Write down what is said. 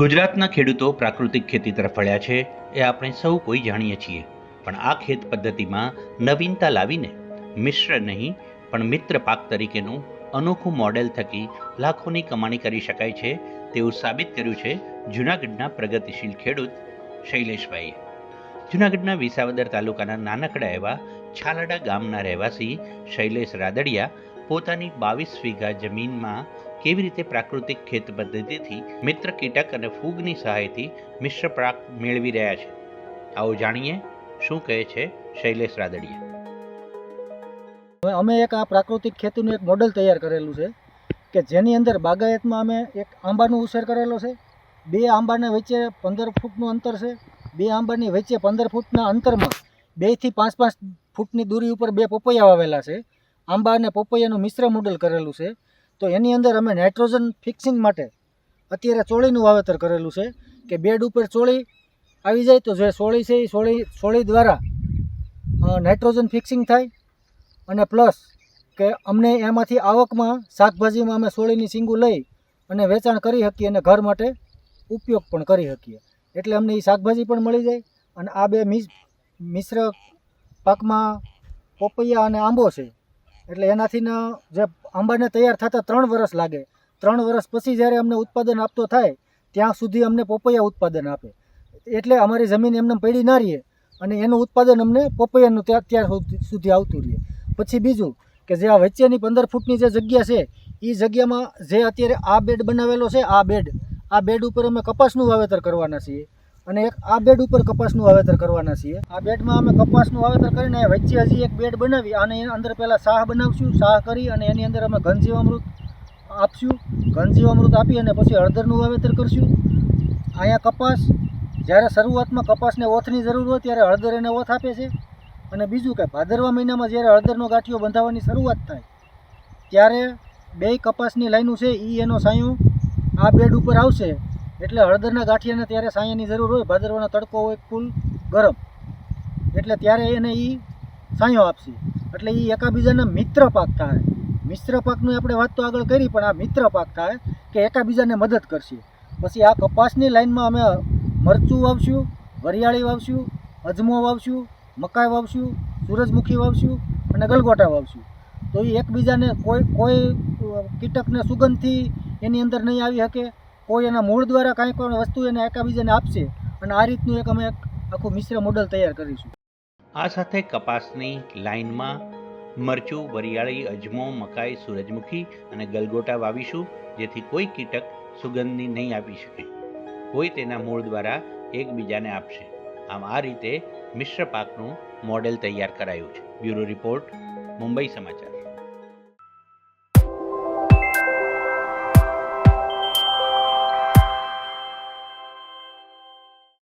ગુજરાતના ખેડૂતો પ્રાકૃતિક ખેતી તરફ વળ્યા છે એ આપણે સૌ કોઈ જાણીએ છીએ. પણ આ ખેત પદ્ધતિમાં નવીનતા લાવીને મિશ્ર નહીં, પણ મિત્ર પાક તરીકેનું અનોખું મોડેલ થકી લાખોની કમાણી કરી શકાય છે તેવું સાબિત કર્યું છે જૂનાગઢના પ્રગતિશીલ ખેડૂત શૈલેષભાઈએ. જૂનાગઢના વિસાવદર તાલુકાના નાનકડા એવા છાલડા ગામના રહેવાસી શૈલેષ રાદડિયા પોતાની બાવીસ વીઘા જમીનમાં કેવી રીતે પ્રાકૃતિક ખેત પદ્ધતિથી મિત્ર કીટક અને ફૂગની સહાયથી મિશ્ર પાક મેળવી રહ્યા છે? આવો જાણીએ શું કહે છે શૈલેષ રાદડિયા. અમે એક આ પ્રાકૃતિક ખેતીનું એક મોડલ તૈયાર કરેલું છે કે જેની અંદર બાગાયતમાં અમે એક આંબાનો ઉછેર કરેલો છે. બે આંબાના વચ્ચે પંદર ફૂટનું અંતર છે. બે આંબાની વચ્ચે પંદર ફૂટના અંતરમાં બેથી પાંચ પાંચ ફૂટની દૂરી ઉપર બે પપૈયા વાવેલા છે. આંબા અને પપૈયાનું મિશ્ર મોડલ કરેલું છે. તો એની અંદર અમે નાઇટ્રોજન ફિક્સિંગ માટે અત્યારે ચોળીનું વાવેતર કરેલું છે કે બેડ ઉપર ચોળી આવી જાય તો જે સોળી છે એ સોળી સોળી દ્વારા નાઇટ્રોજન ફિક્સિંગ થાય અને પ્લસ કે અમને એમાંથી આવકમાં શાકભાજીમાં અમે સોળીની સિંગું લઈ અને વેચાણ કરી શકીએ અને ઘર માટે ઉપયોગ પણ કરી શકીએ. એટલે અમને એ શાકભાજી પણ મળી જાય અને આ બે મિસ મિશ્ર પાકમાં પપૈયા અને આંબો છે. એટલે એનાથી જે આંબાને તૈયાર થતાં ત્રણ વર્ષ લાગે. ત્રણ વર્ષ પછી જ્યારે અમને ઉત્પાદન આપતો થાય, ત્યાં સુધી અમને પપૈયા ઉત્પાદન આપે. એટલે અમારી જમીન એમને પડી ના રહીએ અને એનું ઉત્પાદન અમને પપૈયાનું ત્યાં ત્યાં સુધી- આવતું રહે. પછી બીજું કે જે આ વચ્ચેની પંદર ફૂટની જે જગ્યા છે એ જગ્યામાં જે અત્યારે આ બેડ બનાવેલો છે, આ બેડ આ બેડ ઉપર અમે કપાસનું વાવેતર કરવાના છીએ. અને એક આ બેડ ઉપર કપાસનું વાવેતર કરવાના છીએ. આ બેડમાં અમે કપાસનું વાવેતર કરીને વચ્ચે હજી એક બેડ બનાવી અને એની અંદર પહેલાં શાહ બનાવશું. શાહ કરી અને એની અંદર અમે ઘનજીવામૃત આપશું. ઘનજીવામૃત આપી અને પછી હળદરનું વાવેતર કરશું. અહીંયા કપાસ, જ્યારે શરૂઆતમાં કપાસને ઓથની જરૂર હોય ત્યારે હળદર એને ઓથ આપે છે. અને બીજું કે ભાદરવા મહિનામાં જ્યારે હળદરનો ગાંઠિયો બંધાવવાની શરૂઆત થાય, ત્યારે બે કપાસની લાઈનો છે એ એનો સાયો આ બેડ ઉપર આવશે. એટલે હળદરના ગાંઠિયાને ત્યારે સાયાની જરૂર હોય ભાદરવાનો તડકો હોય, ફૂલ ગરમ. એટલે ત્યારે એને એ સાયો આપશે. એટલે એ એકાબીજાના મિત્ર પાક થાય. મિશ્ર પાકની આપણે વાત તો આગળ કરી, પણ આ મિત્ર પાક થાય કે એકાબીજાને મદદ કરશે. પછી આ કપાસની લાઈનમાં અમે મરચું વાવશું, વરિયાળી વાવશું, અજમો વાવશું, મકાઈ વાવશું, સૂરજમુખી વાવશું અને ગલગોટા વાવશું. તો એ એકબીજાને કોઈ કોઈ કીટકને સુગંધથી એની અંદર નહીં આવી શકે. કોઈ એના મૂળ દ્વારા કાંઈ પણ વસ્તુ એને એકાબીજાને આપશે, અને આ રીતનું એક અમે આખું મિશ્ર મોડલ તૈયાર કરીશું. આ સાથે કપાસની લાઇનમાં મરચું, વરિયાળી, અજમો, મકાઈ, સૂરજમુખી અને ગલગોટા વાવીશું, જેથી કોઈ કીટક સુગંધની નહીં આપી શકે. કોઈ તેના મૂળ દ્વારા એકબીજાને આપશે. આમ આ રીતે મિશ્ર પાકનું મોડેલ તૈયાર કરાયું છે. બ્યુરો રિપોર્ટ, મુંબઈ સમાચાર.